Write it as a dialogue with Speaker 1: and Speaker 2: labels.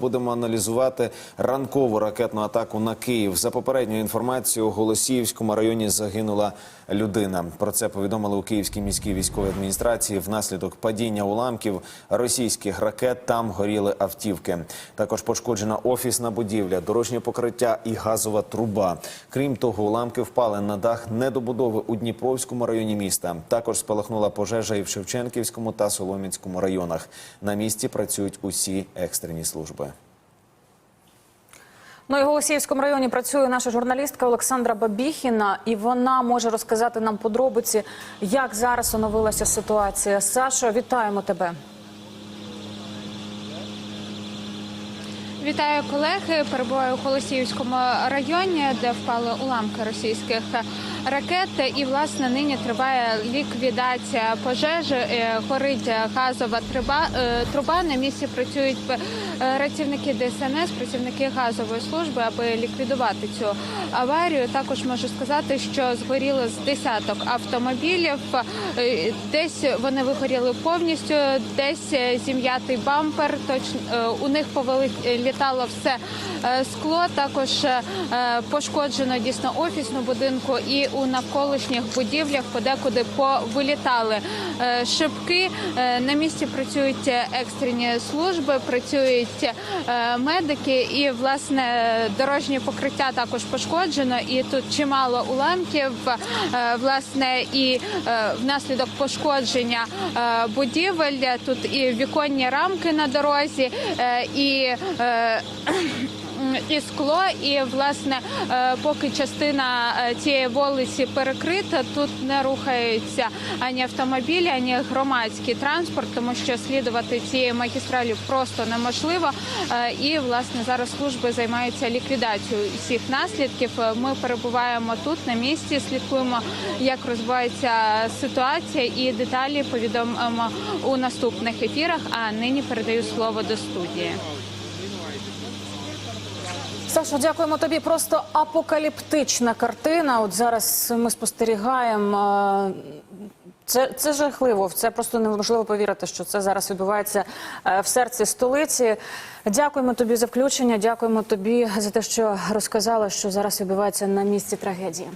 Speaker 1: Будемо аналізувати ранкову ракетну атаку на Київ. За попередньою інформацією, у Голосіївському районі загинула людина. Про це повідомили у Київській міській військовій адміністрації. Внаслідок падіння уламків російських ракет там горіли автівки. Також пошкоджена офісна будівля, дорожнє покриття і газова труба. Крім того, уламки впали на дах недобудови у Дніпровському районі міста. Також спалахнула пожежа і в Шевченківському та Солом'янському районах. На місці працюють усі екстрені служби.
Speaker 2: Ну його Голосіївському районі працює наша журналістка Олександра Бабіхіна, і вона може розказати нам подробиці, як зараз оновилася ситуація. Сашо, вітаємо тебе.
Speaker 3: Вітаю колеги. Перебуваю у Холосіївському районі, де впали уламки російських ракет. І власне нині триває ліквідація пожежі. Е, Горить газова труба. Е, Труба на місці працюють е, працівники ДСНС, працівники газової служби, аби ліквідувати цю аварію. Також можу сказати, що згоріло з десяток автомобілів. Е, Десь вони вигоріли повністю, десь е, зім'ятий бампер. Точно е, у них повилітало все е, скло. Також е, пошкоджено дійсно офісну будинку і у навколишніх будівлях подекуди повилітали е, шибки. Е, На місці працюють екстрені служби, працюють е, медики, і власне дорожнє покриття також пошкоджено. І тут чимало уламків. Власне, і внаслідок пошкодження будівель тут і віконні рамки на дорозі, і і скло, і власне, е, поки частина е, цієї вулиці перекрита, тут не рухаються ані автомобілі, ані громадський транспорт, тому що слідувати цією магістралю просто неможливо. Е, І власне зараз служби займаються ліквідацією всіх наслідків. Ми перебуваємо тут на місці, слідкуємо, як розвивається ситуація, і деталі повідомимо у наступних ефірах. А нині передаю слово до студії.
Speaker 2: Сашо, дякуємо тобі. Просто апокаліптична картина. От зараз ми спостерігаємо. е, Це, це жахливо. Це просто неможливо повірити, що це зараз відбувається е, в серці столиці. Дякуємо тобі за включення. Дякуємо тобі за те, що розказала, що зараз відбувається на місці трагедії.